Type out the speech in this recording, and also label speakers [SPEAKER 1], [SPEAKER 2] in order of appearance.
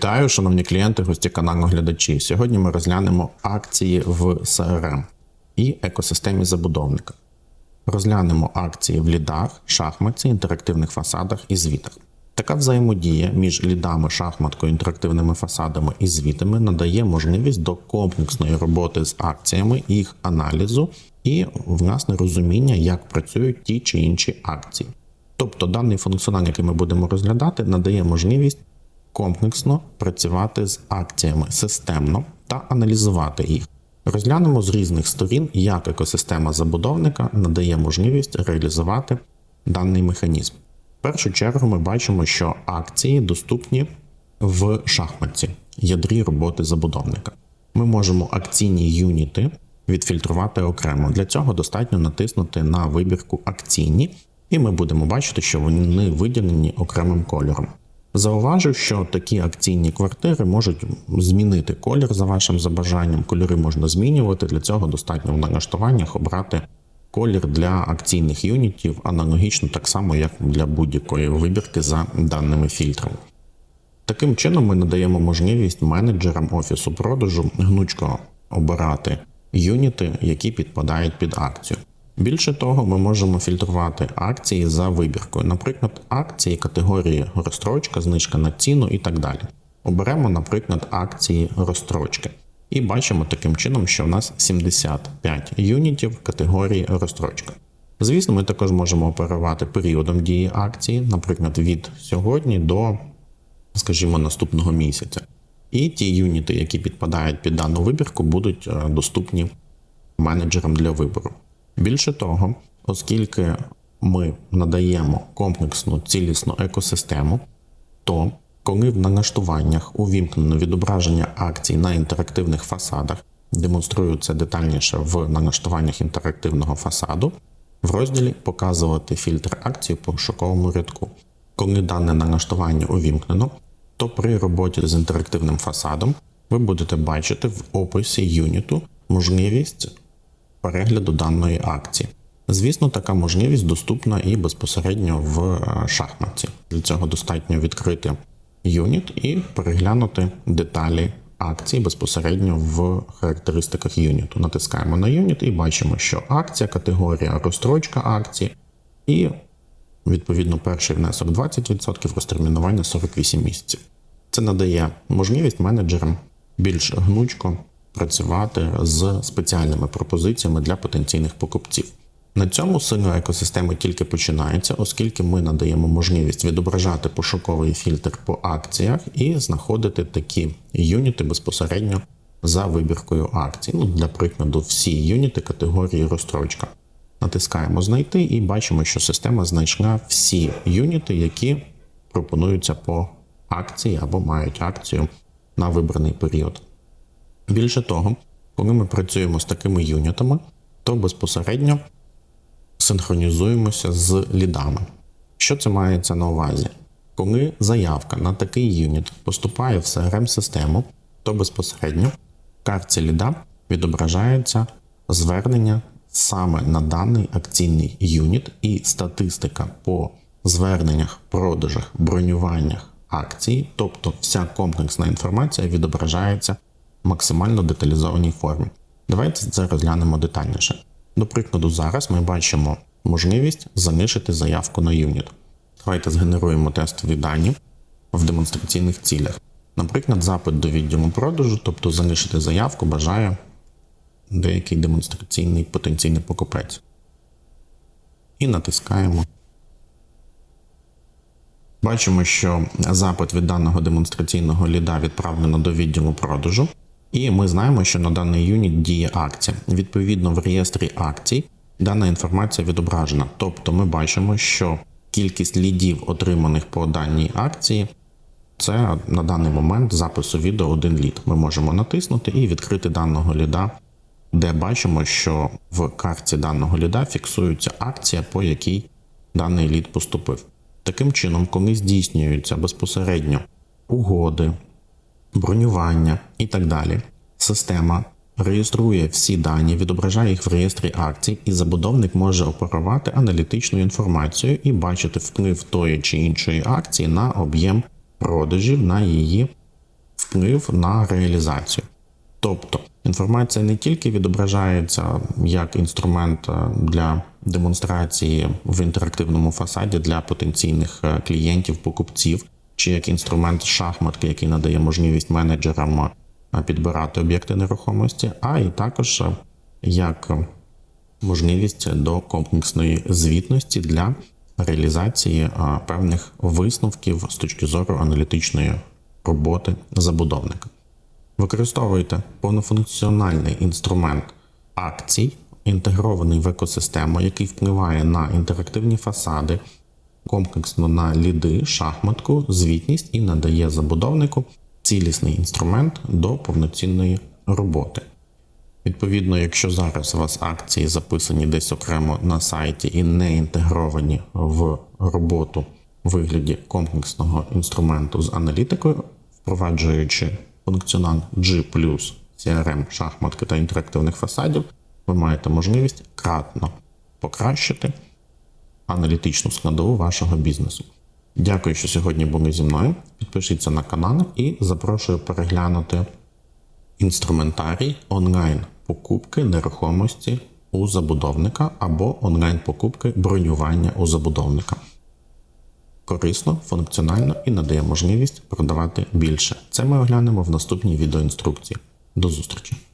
[SPEAKER 1] Вітаю, шановні клієнти, гості каналу глядачі. Сьогодні ми розглянемо акції в CRM і екосистемі забудовника. Розглянемо акції в лідах, шахматці, інтерактивних фасадах і звітах. Така взаємодія між лідами, шахматкою, інтерактивними фасадами і звітами надає можливість до комплексної роботи з акціями, їх аналізу і власне розуміння, як працюють ті чи інші акції. Тобто даний функціонал, який ми будемо розглядати, надає можливість комплексно працювати з акціями системно та аналізувати їх. Розглянемо з різних сторін, як екосистема забудовника надає можливість реалізувати даний механізм. В першу чергу ми бачимо, що акції доступні в шахматці, ядрі роботи забудовника. Ми можемо акційні юніти відфільтрувати окремо. Для цього достатньо натиснути на вибірку акційні, і ми будемо бачити, що вони виділені окремим кольором. Зауважив, що такі акційні квартири можуть змінити колір за вашим забажанням. Кольори можна змінювати. Для цього достатньо в налаштуваннях обрати колір для акційних юнітів, аналогічно так само, як для будь-якої вибірки за даними фільтрами. Таким чином, ми надаємо можливість менеджерам офісу продажу гнучко обирати юніти, які підпадають під акцію. Більше того, ми можемо фільтрувати акції за вибіркою, наприклад, акції категорії розстрочка, знижка на ціну і так далі. Оберемо, наприклад, акції розстрочки. І бачимо таким чином, що в нас 75 юнітів категорії розстрочка. Звісно, ми також можемо оперувати періодом дії акції, наприклад, від сьогодні до, скажімо, наступного місяця. І ті юніти, які підпадають під дану вибірку, будуть е, доступні менеджерам для вибору. Більше того, оскільки ми надаємо комплексну цілісну екосистему, то коли в налаштуваннях увімкнено відображення акцій на інтерактивних фасадах, демонструю це детальніше в налаштуваннях інтерактивного фасаду, в розділі Показувати фільтр акцій по пошуковому рядку. Коли дане налаштування увімкнено, то при роботі з інтерактивним фасадом ви будете бачити в описі юніту можливість перегляду даної акції. Звісно, така можливість доступна і безпосередньо в е, шахматці. Для цього достатньо відкрити юніт і переглянути деталі акції безпосередньо в характеристиках юніту. Натискаємо на юніт і бачимо, що акція, категорія розстрочка акції, і відповідно перший внесок 20%, розтермінування 48 місяців. Це надає можливість менеджерам більш гнучко працювати з спеціальними пропозиціями для потенційних покупців. На цьому сильна екосистеми тільки починається, оскільки ми надаємо можливість відображати пошуковий фільтр по акціях і знаходити такі юніти безпосередньо за вибіркою акцій. Ну, Для прикладу, всі юніти категорії розстрочка. Натискаємо знайти і бачимо, що система знайшла всі юніти, які пропонуються по акції або мають акцію на вибраний період. Більше того, коли ми працюємо з такими юнітами, то безпосередньо синхронізуємося з лідами. Що це мається на увазі? Коли заявка на такий юніт поступає в crm систему то безпосередньо в картці ліда відображається звернення саме на даний акційний юніт і статистика по зверненнях, продажах, бронюваннях акцій, тобто вся комплексна інформація відображається максимально деталізованій формі. Давайте це розглянемо детальніше. До прикладу, зараз ми бачимо можливість залишити заявку на юніт. Давайте згенеруємо тестові дані в демонстраційних цілях. Наприклад, запит до відділу продажу, тобто залишити заявку, бажає деякий демонстраційний потенційний покупець. І натискаємо. Бачимо, що запит від даного демонстраційного ліда відправлено до відділу продажу. І ми знаємо, що на даний юніт діє акція. Відповідно, в реєстрі акцій дана інформація відображена. Тобто ми бачимо, що кількість лідів, отриманих по даній акції, це на даний момент запису відео один лід. Ми можемо натиснути і відкрити даного ліда, де бачимо, що в картці даного ліда фіксується акція, по якій даний лід поступив. Таким чином, коли здійснюються безпосередньо угоди, бронювання і так далі. Система реєструє всі дані, відображає їх в реєстрі акцій, і забудовник може оперувати аналітичною інформацією і бачити вплив тої чи іншої акції на об'єм продажів, на її вплив на реалізацію. Тобто інформація не тільки відображається як інструмент е, для демонстрації в інтерактивному фасаді для потенційних е, клієнтів, покупців, чи як інструмент шахматки, який надає можливість менеджерам е, підбирати об'єкти нерухомості, а і також е, як можливість до комплексної звітності для реалізації е, певних висновків з точки зору аналітичної роботи забудовника. Використовуйте повнофункціональний інструмент акцій, інтегрований в екосистему, який впливає на інтерактивні фасади, комплексно на ліди, шахматку, звітність і надає забудовнику цілісний інструмент до повноцінної роботи. Відповідно, якщо зараз у вас акції записані десь окремо на сайті і не інтегровані в роботу в вигляді комплексного інструменту з аналітикою, впроваджуючи функціонал G CRM, шахматки та інтерактивних фасадів, ви маєте можливість кратно покращити аналітичну складову вашого бізнесу. Дякую, що сьогодні були зі мною. Підпишіться на канал і запрошую переглянути інструментарій онлайн покупки нерухомості у забудовника або онлайн покупки бронювання у забудовника. Корисно, функціонально і надає можливість продавати більше. Це ми оглянемо в наступній відеоінструкції. До зустрічі!